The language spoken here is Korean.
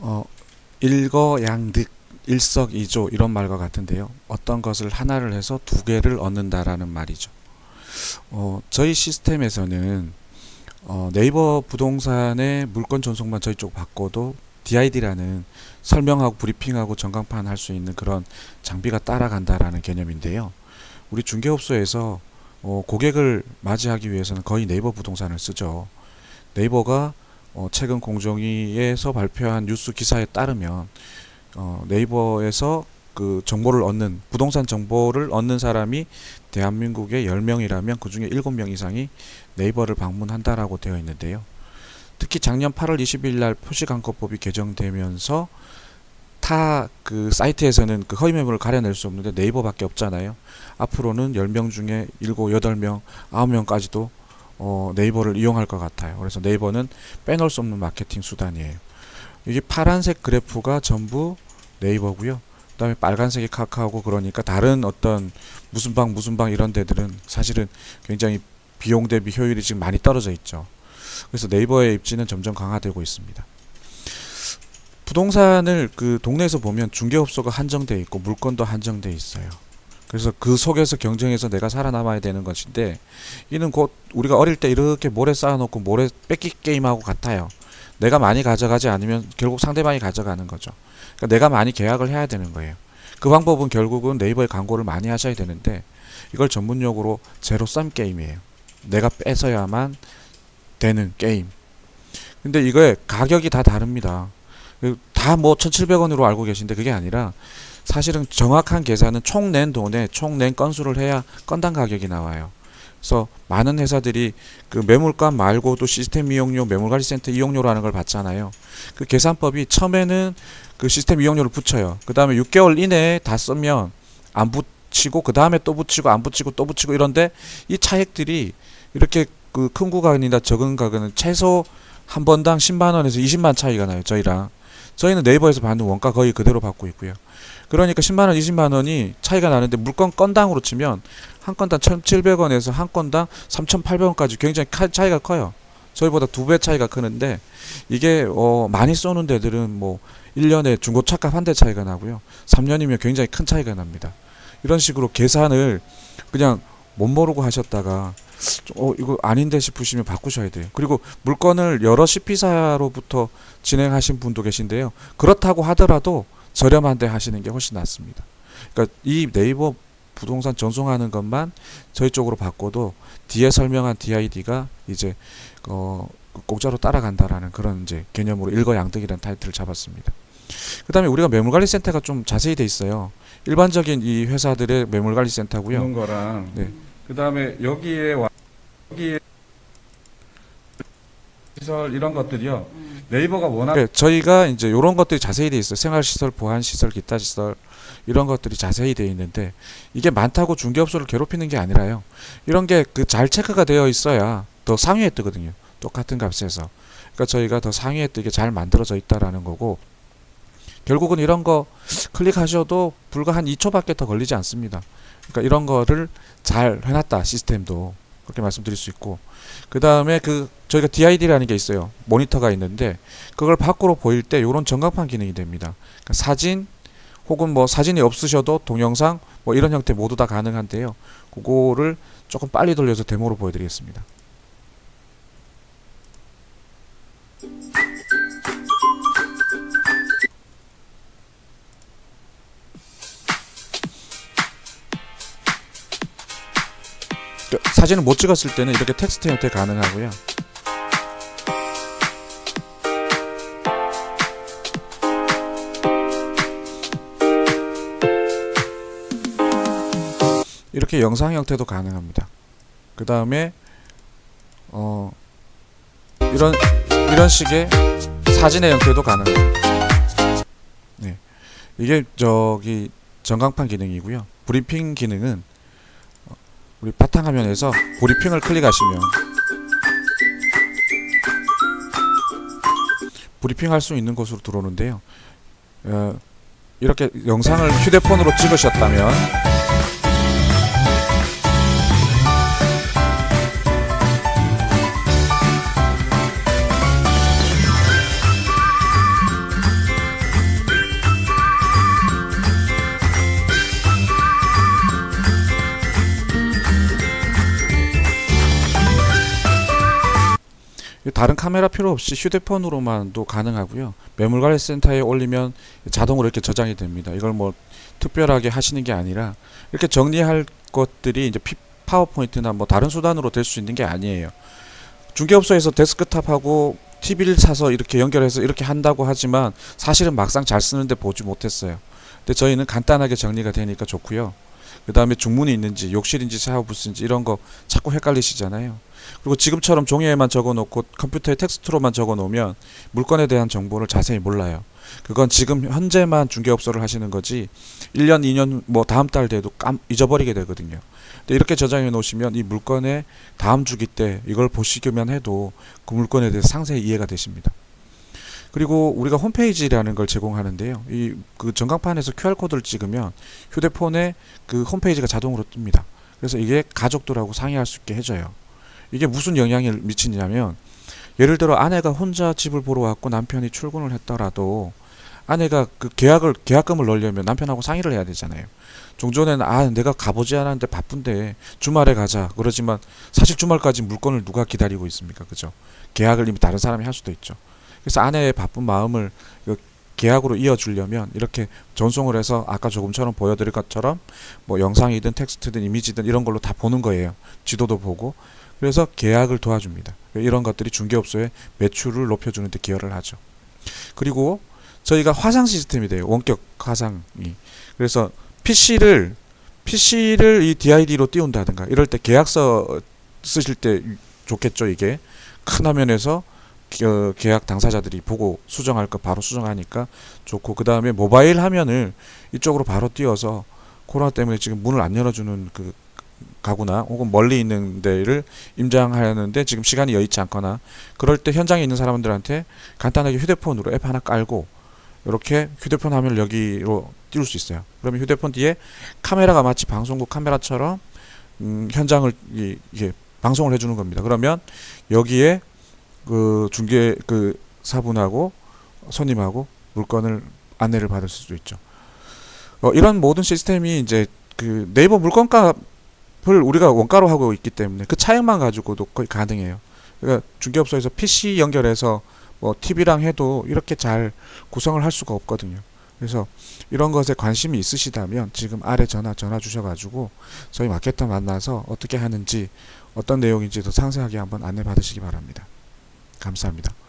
어, 일거양득, 일석이조 이런 말과 같은데요. 어떤 것을 하나를 해서 두 개를 얻는다라는 말이죠. 어, 저희 시스템에서는 어, 네이버 부동산의 물건 전송만 저희 쪽 바꿔도 DID라는 설명하고 브리핑하고 전광판 할 수 있는 그런 장비가 따라간다라는 개념인데요. 우리 중개업소에서 어, 고객을 맞이하기 위해서는 거의 네이버 부동산을 쓰죠. 네이버가 어, 최근 공정위에서 발표한 뉴스 기사에 따르면 어, 네이버에서 그 정보를 얻는 부동산 정보를 얻는 사람이 대한민국에 10명이라면 그 중에 7명 이상이 네이버를 방문한다라고 되어 있는데요. 특히 작년 8월 20일 날 표시광고법이 개정되면서 타 그 사이트에서는 그 허위 매물을 가려낼 수 없는데 네이버밖에 없잖아요. 앞으로는 10명 중에 7, 8명, 9명까지도 어, 네이버를 이용할 것 같아요. 그래서 네이버는 빼놓을 수 없는 마케팅 수단이에요. 이게 파란색 그래프가 전부 네이버고요. 그다음에 빨간색이 카카오고 그러니까 다른 어떤 무슨 방 무슨 방 이런 데들은 사실은 굉장히 비용 대비 효율이 지금 많이 떨어져 있죠. 그래서 네이버의 입지는 점점 강화되고 있습니다. 부동산을 그 동네에서 보면 중개업소가 한정돼 있고 물건도 한정돼 있어요. 그래서 그 속에서 경쟁해서 내가 살아남아야 되는 것인데 이는 곧 우리가 어릴 때 이렇게 모래 쌓아놓고 모래 뺏기 게임하고 같아요. 내가 많이 가져가지 않으면 결국 상대방이 가져가는 거죠. 그러니까 내가 많이 계약을 해야 되는 거예요. 그 방법은 결국은 네이버에 광고를 많이 하셔야 되는데 이걸 전문용어로 제로쌈 게임이에요. 내가 뺏어야만 되는 게임. 근데 이거의 가격이 다 다릅니다. 다 뭐 1,700원으로 알고 계신데 그게 아니라 사실은 정확한 계산은 총 낸 돈에 총 낸 건수를 해야 건당 가격이 나와요. 그래서 많은 회사들이 그 매물값 말고도 시스템 이용료, 매물관리센터 이용료라는 걸 받잖아요. 그 계산법이 처음에는 그 시스템 이용료를 붙여요. 그 다음에 6개월 이내에 다 쓰면 안 붙이고 그 다음에 또 붙이고 안 붙이고 또 붙이고 이런데 이 차액들이 이렇게 그 큰 구간이나 적은 구간은 최소 한 번당 10만 원에서 20만 차이가 나요. 저희랑 저희는 네이버에서 받는 원가 거의 그대로 받고 있고요. 그러니까 10만 원, 20만 원이 차이가 나는데 물건 건당으로 치면 한 건당 1,700원에서 한 건당 3,800원까지 굉장히 카- 차이가 커요. 저희보다 두 배 차이가 크는데 이게 어 많이 쏘는 데들은 뭐 1년에 중고차값 한 대 차이가 나고요. 3년이면 굉장히 큰 차이가 납니다. 이런 식으로 계산을 그냥 못 모르고 하셨다가 어 이거 아닌데 싶으시면 바꾸셔야 돼요. 그리고 물건을 여러 CP사로부터 진행하신 분도 계신데요. 그렇다고 하더라도 저렴한데 하시는 게 훨씬 낫습니다. 그러니까 이 네이버 부동산 전송하는 것만 저희 쪽으로 바꿔도 뒤에 설명한 DID가 이제 어 공짜로 따라간다라는 그런 이제 개념으로 일거양득이라는 타이틀을 잡았습니다. 그 다음에 우리가 매물관리센터가 좀 자세히 돼 있어요. 일반적인 이 회사들의 매물관리센터고요. 네. 그 다음에 여기에 와 여기에 시설 이런 것들이요. 네이버가 워낙 그러니까 저희가 이제 이런 것들이 자세히 돼 있어요. 생활시설, 보안시설, 기타 시설 이런 것들이 자세히 돼 있는데 이게 많다고 중개업소를 괴롭히는 게 아니라요. 이런 게 그 잘 체크가 되어 있어야 더 상위에 뜨거든요. 똑같은 값에서. 그러니까 저희가 더 상위에 뜨게 잘 만들어져 있다라는 거고 결국은 이런 거 클릭하셔도 불과 한 2초밖에 더 걸리지 않습니다. 그러니까 이런 거를 잘 해놨다 시스템도 그렇게 말씀드릴 수 있고 그 다음에 그 저희가 DID라는 게 있어요. 모니터가 있는데 그걸 밖으로 보일 때 이런 전광판 기능이 됩니다. 그러니까 사진 혹은 뭐 사진이 없으셔도 동영상 뭐 이런 형태 모두 다 가능한데요. 그거를 조금 빨리 돌려서 데모로 보여드리겠습니다. 사진을 못 찍었을 때는 이렇게 텍스트 형태 가능하고요. 이렇게 영상 형태도 가능합니다. 그 다음에 어 이런 이런 식의 사진의 형태도 가능합니다. 네, 이게 저기 전광판 기능이고요. 브리핑 기능은 어, 우리 바탕화면에서 브리핑을 클릭하시면 브리핑 할 수 있는 곳으로 들어오는데요. 어, 이렇게 영상을 휴대폰으로 찍으셨다면 다른 카메라 필요 없이 휴대폰으로만도 가능하고요. 매물관리센터에 올리면 자동으로 이렇게 저장이 됩니다. 이걸 뭐 특별하게 하시는 게 아니라 이렇게 정리할 것들이 이제 피- 파워포인트나 뭐 다른 수단으로 될 수 있는 게 아니에요. 중개업소에서 데스크탑하고 TV를 사서 이렇게 연결해서 이렇게 한다고 하지만 사실은 막상 잘 쓰는데 보지 못했어요. 근데 저희는 간단하게 정리가 되니까 좋고요. 그 다음에 중문이 있는지 욕실인지 샤워부스인지 이런 거 자꾸 헷갈리시잖아요. 그리고 지금처럼 종이에만 적어놓고 컴퓨터에 텍스트로만 적어놓으면 물건에 대한 정보를 자세히 몰라요. 그건 지금 현재만 중개업소를 하시는 거지 1년, 2년 뭐 다음 달 돼도 깜 잊어버리게 되거든요. 근데 이렇게 저장해 놓으시면 이 물건의 다음 주기 때 이걸 보시기만 해도 그 물건에 대해서 상세히 이해가 되십니다. 그리고 우리가 홈페이지라는 걸 제공하는데요. 이 그 전광판에서 QR 코드를 찍으면 휴대폰에 그 홈페이지가 자동으로 뜹니다. 그래서 이게 가족들하고 상의할 수 있게 해줘요. 이게 무슨 영향을 미치냐면 예를 들어 아내가 혼자 집을 보러 왔고 남편이 출근을 했더라도 아내가 그 계약을 계약금을 넣으려면 남편하고 상의를 해야 되잖아요. 종전에는 아 내가 가보지 않았는데 바쁜데 주말에 가자 그러지만 사실 주말까지 물건을 누가 기다리고 있습니까, 그죠? 계약을 이미 다른 사람이 할 수도 있죠. 그래서 아내의 바쁜 마음을 그 계약으로 이어주려면 이렇게 전송을 해서 아까 조금처럼 보여드릴 것처럼 뭐 영상이든 텍스트든 이미지든 이런 걸로 다 보는 거예요. 지도도 보고 그래서 계약을 도와줍니다. 이런 것들이 중개업소의 매출을 높여주는 데 기여를 하죠. 그리고 저희가 화상 시스템이 돼요. 원격 화상이. 그래서 PC를 PC를 이 DID로 띄운다든가 이럴 때 계약서 쓰실 때 좋겠죠, 이게. 큰 화면에서 어, 계약 당사자들이 보고 수정할 거 바로 수정하니까 좋고 그 다음에 모바일 화면을 이쪽으로 바로 띄워서 코로나 때문에 지금 문을 안 열어주는 그 가구나 혹은 멀리 있는 데를 임장하는데 지금 시간이 여의치 않거나 그럴 때 현장에 있는 사람들한테 간단하게 휴대폰으로 앱 하나 깔고 이렇게 휴대폰 화면을 여기로 띄울 수 있어요. 그러면 휴대폰 뒤에 카메라가 마치 방송국 카메라처럼 음, 현장을 이, 이게 방송을 해주는 겁니다. 그러면 여기에 그 중개 그 사분하고 손님하고 물건을 안내를 받을 수도 있죠. 어, 이런 모든 시스템이 이제 그 네이버 물건값을 우리가 원가로 하고 있기 때문에 그 차액만 가지고도 거의 가능해요. 그러니까 중개업소에서 PC 연결해서 뭐 TV랑 해도 이렇게 잘 구성을 할 수가 없거든요. 그래서 이런 것에 관심이 있으시다면 지금 아래 전화 전화 주셔가지고 저희 마케터 만나서 어떻게 하는지 어떤 내용인지 더 상세하게 한번 안내 받으시기 바랍니다. 감사합니다.